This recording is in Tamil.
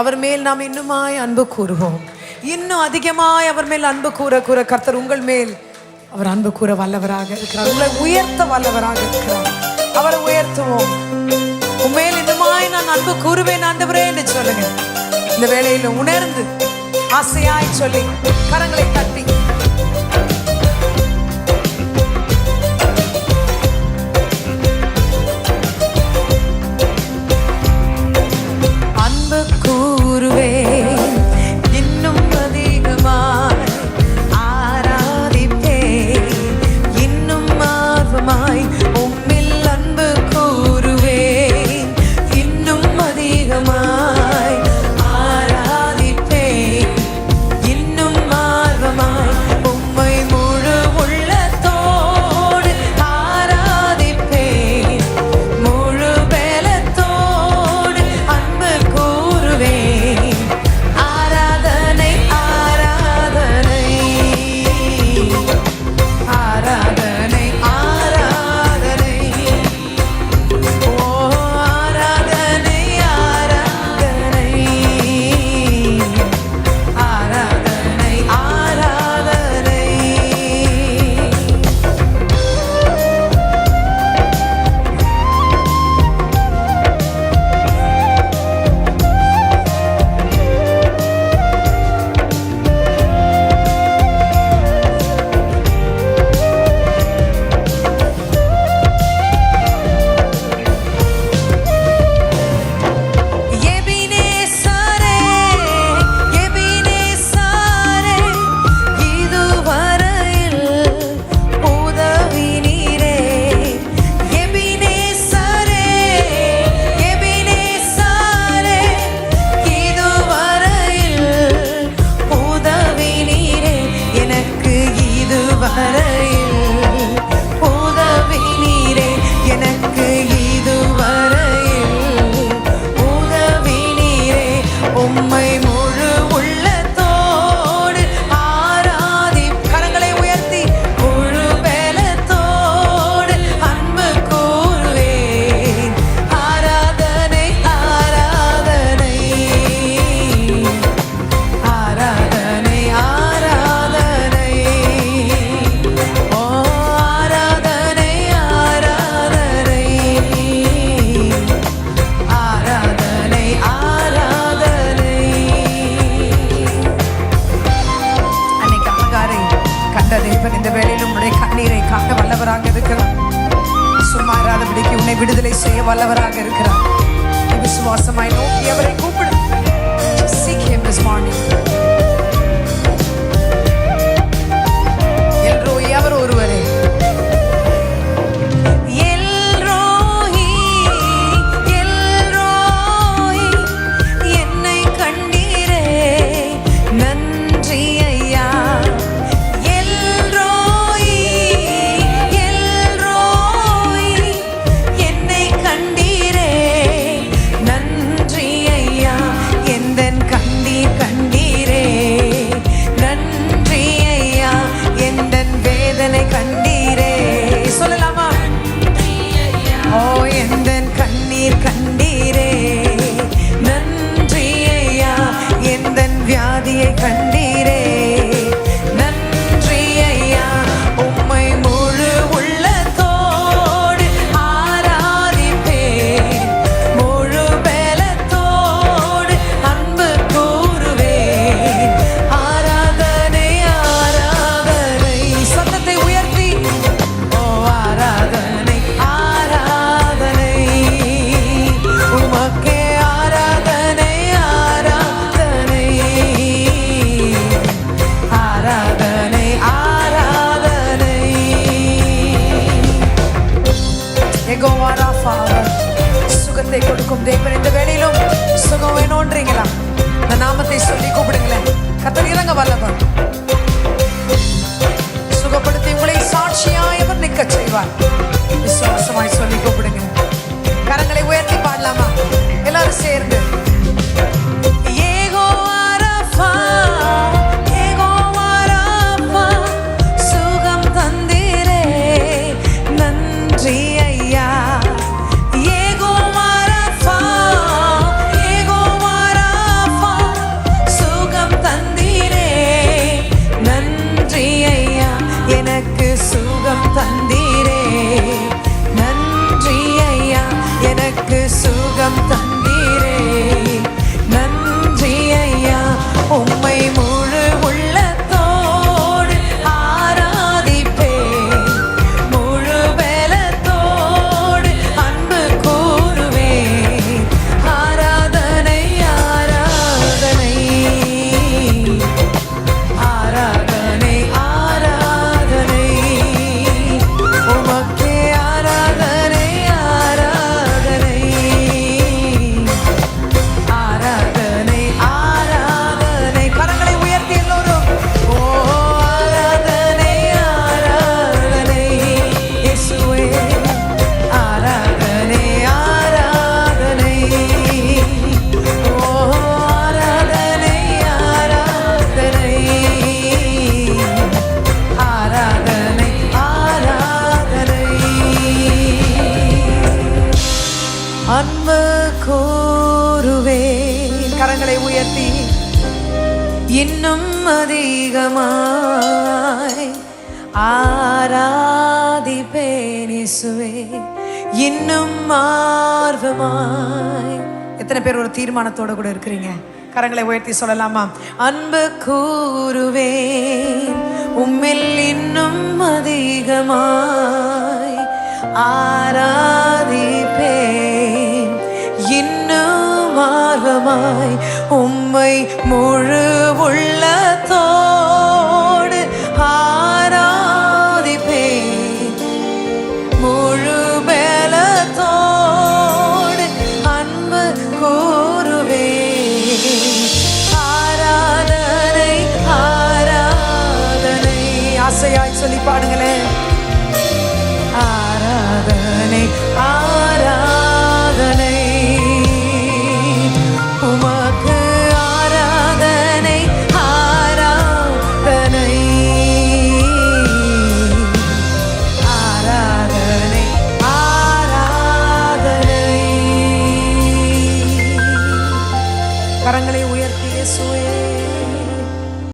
அவர் மேல் நாம் இன்னுமாய் அன்பு கூறுவோம். இன்னும் அதிகமாய் அவர் மேல் அன்பு கூற கூற கர்த்தர் உங்கள் மேல் அவர் அன்பு கூற வல்லவராக இருக்கிறார். உங்களை உயர்த்த வல்லவராக இருக்கிறார். அவரை உயர்த்துவோம். உண்மையில் இன்னுமாய் நான் அன்பு கூறுவேன் ஆண்டவரே என்று சொல்லுங்க. இந்த வேலையில் உணர்ந்து ஆசையாய் சொல்லி கரங்களை தட்டி தேவன் இந்த வேளையிலும் உன்னுடைய கண்ணீரை காட்ட வல்லவராக இருக்கிறார். சும்மா இராதபடிக்கு உன்னை விடுதலை செய்ய வல்லவராக இருக்கிறார். விசுவாசமாய் நோக்கி அவரை கூப்பிடு. Seek him this morning. எந்தன் வியாதியை கொடுக்கும் தேவன் இந்த வேலையிலும் சுகம் வேணும்ன்றீங்களா இந்த நாமத்தை சொல்லி கூப்பிடுங்களேன். கத்தர் இறங்க வல்லவர். சுகப்படுத்தி உங்களை சாட்சியாய் அவர் நிற்க செய்வார். விசுவாசமாய் சொல்லி கூப்பிடுங்க. கரங்களை உயர்த்தி பாடலாமா? எல்லாரும் சேர்ந்து. அன்பு கோருவே கரங்களை உயர்த்தி. இன்னும் அதிகமாய் ஆராதி பேணிசுவே இன்னும் ஆர்வமாய். எத்தனை பேர் ஒரு தீர்மானத்தோடு கூட இருக்கிறீங்க? கரங்களை உயர்த்தி சொல்லலாமா? அன்பு கூறுவே உம்மில் இன்னும் அதிகமாய் ஆரா இன்னும் உம்மை முழு உள்ளத்தோடு ஆராதிப்பே முழு பலத்தோடு அன்பு கூறுவே ஆராதனை ஆராதனை. ஆசையாய் சொல்லி பாடுங்களேன். ஆராதனை